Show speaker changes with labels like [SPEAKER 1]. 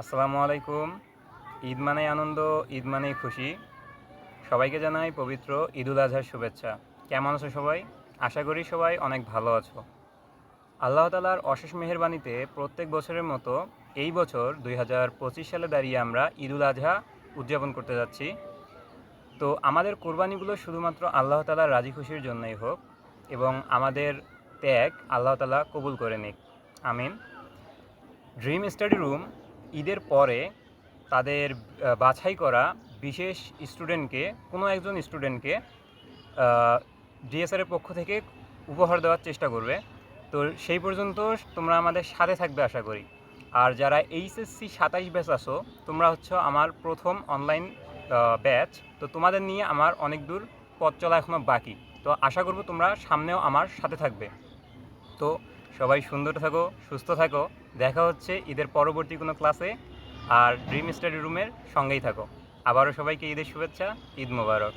[SPEAKER 1] আসসালামু আলাইকুম। ঈদ মানেই আনন্দ, ঈদ মানেই খুশি। সবাইকে জানাই পবিত্র ঈদুল আজহার শুভেচ্ছা। কেমন আছো সবাই? আশা করি সবাই অনেক ভালো আছো। আল্লাহ তালার অশেষ মেহেরবানিতে প্রত্যেক বছরের মতো এই বছর দুই হাজার পঁচিশ সালে দাঁড়িয়ে আমরা ঈদুল আজহা উদযাপন করতে যাচ্ছি। তো আমাদের কোরবানিগুলো শুধুমাত্র আল্লাহ তালার রাজি খুশির জন্যই হোক এবং আমাদের ত্যাগ আল্লাহ তালা কবুল করে নিক। আমিন। ড্রিম স্টাডি রুম ঈদের পরে তাদের বাছাই করা বিশেষ স্টুডেন্টকে, কোনো একজন স্টুডেন্টকে ডিএসআরের পক্ষ থেকে উপহার দেওয়ার চেষ্টা করবে। তো সেই পর্যন্ত তোমরা আমাদের সাথে থাকবে আশা করি। আর যারা এইচএসসি সাতাইশ ব্যাচ আছো, তোমরা হচ্ছে আমার প্রথম অনলাইন ব্যাচ তো তোমাদের নিয়ে আমার অনেক দূর পথ চলা এখনও বাকি। তো আশা করব তোমরা সামনেও আমার সাথে থাকবে। তো সবাই সুন্দর থাকো, সুস্থ থাকো। দেখা হচ্ছে ঈদের পরবর্তী কোনো ক্লাসে আর ড্রিম স্টাডি রুমের সঙ্গেই থাকো। আবারও সবাইকে ঈদের শুভেচ্ছা, ঈদ মোবারক।